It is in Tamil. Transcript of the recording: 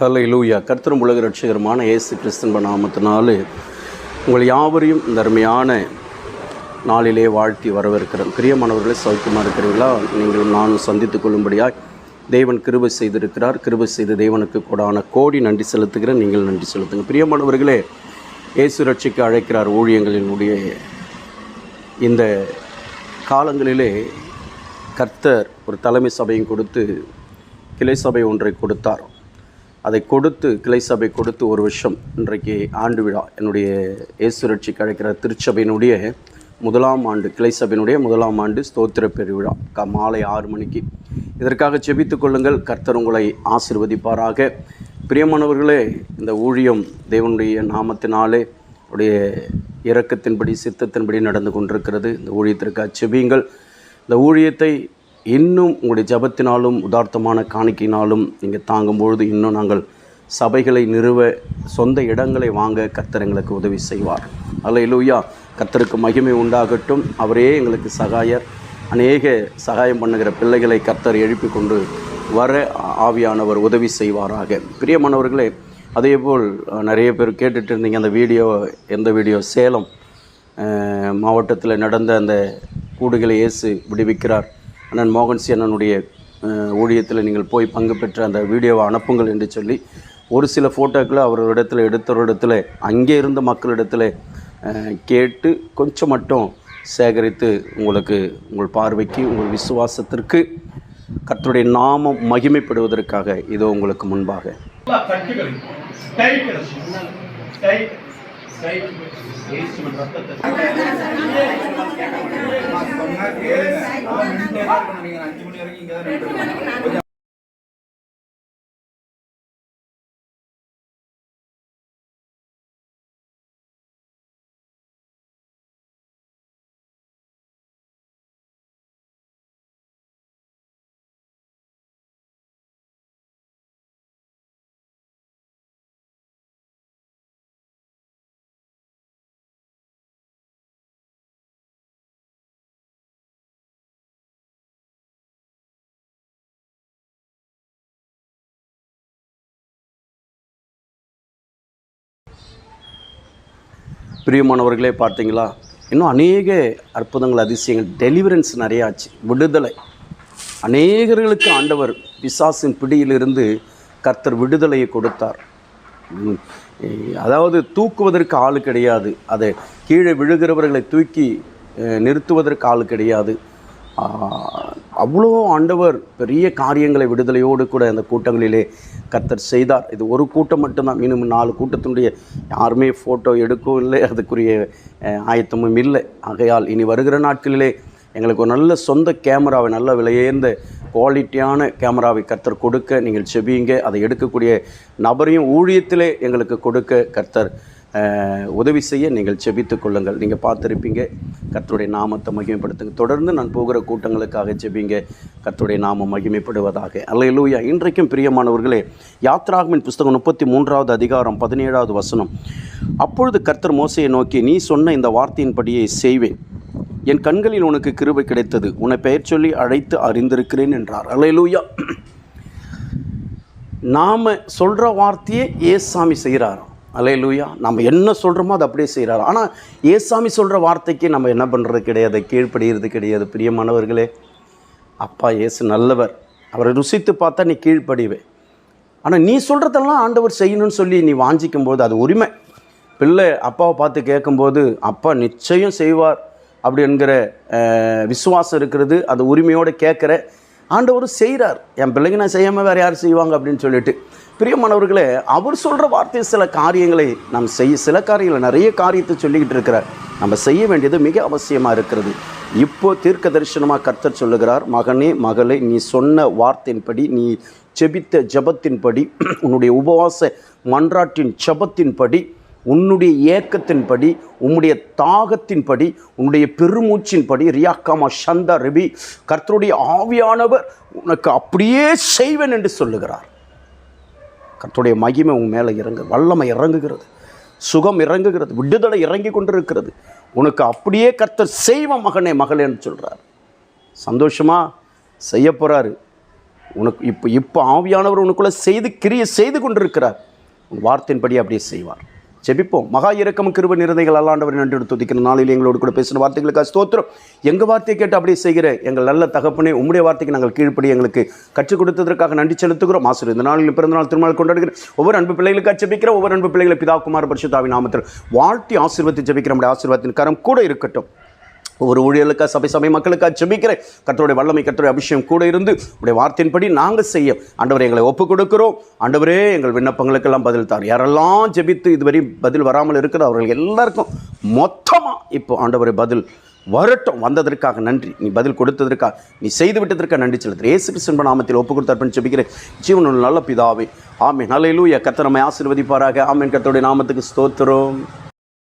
ஹலை லூயா கர்த்தரும் உலக ரட்சகரமான இயேசு கிறிஸ்தன்ப நாமத்தினாலே உங்கள் யாவரையும் இந்த அருமையான நாளிலே வாழ்த்தி வரவேற்கிறோம். பிரியமானவர்களே சௌக்கியமாக இருக்கிறீர்களா? நீங்கள் நானும் சந்தித்து கொள்ளும்படியாய் தேவன் கிருபை செய்திருக்கிறார். கிருபை செய்த தேவனுக்கு கூடான கோடி நன்றி செலுத்துகிறேன். நீங்கள் நன்றி செலுத்துங்க. பிரியமானவர்களே இயேசு ரட்சிக்கு அழைக்கிறார் ஊழியங்களினுடைய இந்த காலங்களிலே கர்த்தர் ஒரு தலைமை சபையும் கொடுத்து கிளை சபை ஒன்றை கொடுத்தார். அதை கொடுத்து கிளை சபை கொடுத்து ஒரு வருஷம் இன்றைக்கு ஆண்டு விழா என்னுடைய இயேசு ரட்சிக்கு அழைக்கிற திருச்சபையினுடைய முதலாம் ஆண்டு கிளை சபையினுடைய முதலாம் ஆண்டு ஸ்தோத்திர பெருவிழா. க மாலை ஆறு மணிக்கு. இதற்காக செபித்து கொள்ளுங்கள். கர்த்தர் உங்களை ஆசிர்வதிப்பாராக. பிரியமானவர்களே இந்த ஊழியம் தேவனுடைய நாமத்தினாலே உடைய இறக்கத்தின்படி சித்தத்தின்படி நடந்து கொண்டிருக்கிறது. இந்த ஊழியத்திற்காக செபியுங்கள். இந்த ஊழியத்தை இன்னும் உங்களுடைய ஜபத்தினாலும் உதார்த்தமான காணிக்கையினாலும் நீங்கள் தாங்கும்பொழுது இன்னும் நாங்கள் சபைகளை நிறுவ சொந்த இடங்களை வாங்க கர்த்தர் எங்களுக்கு உதவி செய்வார். அல்ல இல்லையா கர்த்தருக்கு மகிமை உண்டாகட்டும். அவரே எங்களுக்கு சகாயர். அநேக சகாயம் பண்ணுகிற பிள்ளைகளை கர்த்தர் எழுப்பி கொண்டு வர ஆவியானவர் உதவி செய்வாராக. பிரியமானவர்களே அதேபோல் போல் நிறைய பேர் கேட்டுட்டு இருந்தீங்க. அந்த வீடியோ எந்த வீடியோ? சேலம் மாவட்டத்தில் நடந்த அந்த கூடுகளை இயேசு விடுவிக்கிறார். அண்ணன் மோகன்சி அண்ணனுடைய ஊழியத்தில் நீங்கள் போய் பங்கு பெற்ற அந்த வீடியோவை அனுப்புங்கள் என்று சொல்லி ஒரு சில ஃபோட்டோக்களை அவரிடத்தில் எடுத்தவரிடத்தில் அங்கே இருந்த மக்களிடத்தில் கேட்டு கொஞ்சம் மட்டும் சேகரித்து உங்களுக்கு உங்கள் பார்வைக்கு உங்கள் விசுவாசத்திற்கு கர்த்தருடைய நாமம் மகிமைப்படுவதற்காக இதோ உங்களுக்கு முன்பாக. நின்றுட்டே தான் இருக்கணும் அஞ்சு மணி வரைக்கும் இங்கே தான் பிரியமானவர்களே பார்த்தீங்களா? இன்னும் அநேக அற்புதங்கள் அதிசயங்கள் டெலிவரன்ஸ் நிறையா ஆச்சு. விடுதலை. அநேகர்களுக்கு ஆண்டவர் பிசாசின் பிடியிலிருந்து கர்த்தர் விடுதலையை கொடுத்தார். அதாவது தூக்குவதற்கு ஆள் கிடையாது. அதை கீழே விழுகிறவர்களை தூக்கி நிறுத்துவதற்கு ஆள் கிடையாது. அவ்வளோ ஆண்டவர் பெரிய காரியங்களை விடுதலையோடு கூட அந்த கூட்டங்களிலே கர்த்தர் செய்தார். இது ஒரு கூட்டம் மட்டும்தான். மினிமம் நாலு கூட்டத்தினுடைய யாருமே ஃபோட்டோ எடுக்கவும் இல்லை. அதுக்குரிய ஆயத்தமும் இல்லை. ஆகையால் இனி வருகிற நாட்களிலே எங்களுக்கு ஒரு நல்ல சொந்த கேமராவை நல்ல விலையேர்ந்த குவாலிட்டியான கேமராவை கர்த்தர் கொடுக்க நீங்கள் செபியுங்க. அதை எடுக்கக்கூடிய நபரையும் ஊழியத்திலே எங்களுக்கு கொடுக்க கர்த்தர் உதவி செய்ய நீங்கள் செபித்துக் கொள்ளுங்கள். நீங்கள் பார்த்துருப்பீங்க கத்துடைய நாமத்தை மகிமைப்படுத்துங்க. தொடர்ந்து நான் போகிற கூட்டங்களுக்காக செபிங்க கத்துடைய நாமம் மகிமைப்படுவதாக. அல்லேலூயா இன்றைக்கும் பிரியமானவர்களே யாத்ராகமின் புஸ்தகம் முப்பத்தி மூன்றாவது அதிகாரம் பதினேழாவது வசனம். அப்பொழுது கர்த்தர் மோசையை நோக்கி நீ சொன்ன இந்த வார்த்தையின்படியே செய்வேன். என் கண்களில் உனக்கு கிருபை கிடைத்தது. உன்னை பெயர் சொல்லி அழைத்து அறிந்திருக்கிறேன் என்றார். அல்லேலூயா நாம் சொல்கிற வார்த்தையே ஏசாமி செய்கிறார் அல்லேலூயா நம்ம என்ன சொல்கிறோமோ அதை அப்படியே செய்கிறார் ஆனால் ஏசாமி சொல்கிற வார்த்தைக்கு நம்ம என்ன பண்ணுறது கிடையாது கீழ்ப்படுகிறது கிடையாது. பிரியமானவர்களே அப்பா இயேசு நல்லவர். அவரை ருசித்து பார்த்தா நீ கீழ்ப்படிவே. ஆனால் நீ சொல்கிறதெல்லாம் ஆண்டவர் செய்யணும்னு சொல்லி நீ வாஞ்சிக்கும் போது அது உரிமை. பிள்ளை அப்பாவை பார்த்து கேட்கும்போது அப்பா நிச்சயம் செய்வார் அப்படி என்கிற விசுவாசம் இருக்கிறது. அது உரிமையோடு கேட்குற ஆண்டவர் செய்கிறார் என் பிள்ளைங்க நான் செய்யாமல் வேறு யார் செய்வாங்க அப்படின்னு சொல்லிட்டு. பிரியமானவர்களே அவர் சொல்கிற வார்த்தை சில காரியங்களை நாம் செய்ய சில காரியங்களை நிறைய காரியத்தை சொல்லிக்கிட்டு இருக்கிறார். நம்ம செய்ய வேண்டியது மிக அவசியமாக இருக்கிறது. இப்போ தீர்க்க தரிசனமாக கர்த்தர் சொல்லுகிறார் மகனே மகளே நீ சொன்ன வார்த்தையின்படி நீ ஜெபித்த ஜெபத்தின்படி உன்னுடைய உபவாச மன்றாட்டின் ஜெபத்தின்படி உன்னுடைய ஏக்கத்தின்படி உன்னுடைய தாகத்தின்படி உன்னுடைய பெருமூச்சின்படி ரியாக்காமா சந்தா ரபி கர்த்தருடைய ஆவியானவர் உனக்கு அப்படியே செய்வேன் என்று சொல்லுகிறார். கர்த்துடைய மகிமை உன் மேலே இறங்கு வல்லமை இறங்குகிறது சுகம் இறங்குகிறது விடுதலை இறங்கி கொண்டிருக்கிறது. உனக்கு அப்படியே கர்த்தர் செய்வ மகனே மகளேன்னு சொல்கிறார் சந்தோஷமாக செய்ய போகிறாரு உனக்கு இப்போ இப்போ ஆவியானவர் உனக்குள்ளே செய்து கிரியை செய்து கொண்டிருக்கிறார். உன் வார்த்தையின்படி அப்படியே செய்வார். ஜெபிப்போம். மகா இறக்கம் கிருப நிறதைகள் அல்லாண்டவர் நன்றி துதிக்கிற நாளில் எங்களோடு கூட பேசின வார்த்தைகளுக்கு ஸ்தோத்திரம். எங்கள் வார்த்தையை கேட்டு அப்படியே செய்கிற எங்கள் நல்ல தகப்பனே உம்முடைய வார்த்தைக்கு நாங்கள் கீழ்ப்படி எங்களுக்கு கற்றுக் கொடுத்ததற்காக நன்றி செலுத்துகிறோம். ஆசிரியர் இந்த நாளில் பிறந்தநாள் திருமணம் கொண்டாடுகிற ஒவ்வொரு அன்பு பிள்ளைகளுக்கு ஜெபிக்கிற ஒவ்வொரு அன்பு பிள்ளைகளை பிதா குமார் பரிசுத்தாவின் நாமத்தில் வாழ்த்தி ஆசீர்வத்தை ஜெபிக்கிற நம்முடைய ஆசீர்வாதத்தின் கரம் கூட இருக்கட்டும். ஒவ்வொரு ஊழியர்களுக்காக சபை சபை மக்களுக்காக ஜெபிக்கிறேன். கத்தருடைய வல்லமை கத்தருடைய அபிஷேகம் கூட இருந்து உடைய வார்த்தையின்படி நாங்கள் செய்ய. ஆண்டவரை எங்களை ஒப்புக் கொடுக்கிறோம் ஆண்டவரே எங்கள் விண்ணப்பங்களுக்கெல்லாம் பதில் தார் யாரெல்லாம் ஜெபித்து இதுவரை பதில் வராமல் இருக்கிற அவர்கள் எல்லாருக்கும் மொத்தமாக இப்போ ஆண்டவரை பதில் வரட்டும். வந்ததற்காக நன்றி. நீ பதில் கொடுத்ததற்காக நீ செய்து விட்டதற்காக நன்றி செலுத்து ஏசு கிறிஸ்தன் நாமத்தில் ஒப்பு கொடுத்தார் ஜெபிக்கிறேன். ஜீவனுள்ள நல்ல பிதாவே ஆமென். நல்ல கர்த்தர் கத்தனமை ஆசீர்வதிப்பாராக. ஆமென். கர்த்தருடைய நாமத்துக்கு ஸ்தோத்திரம்.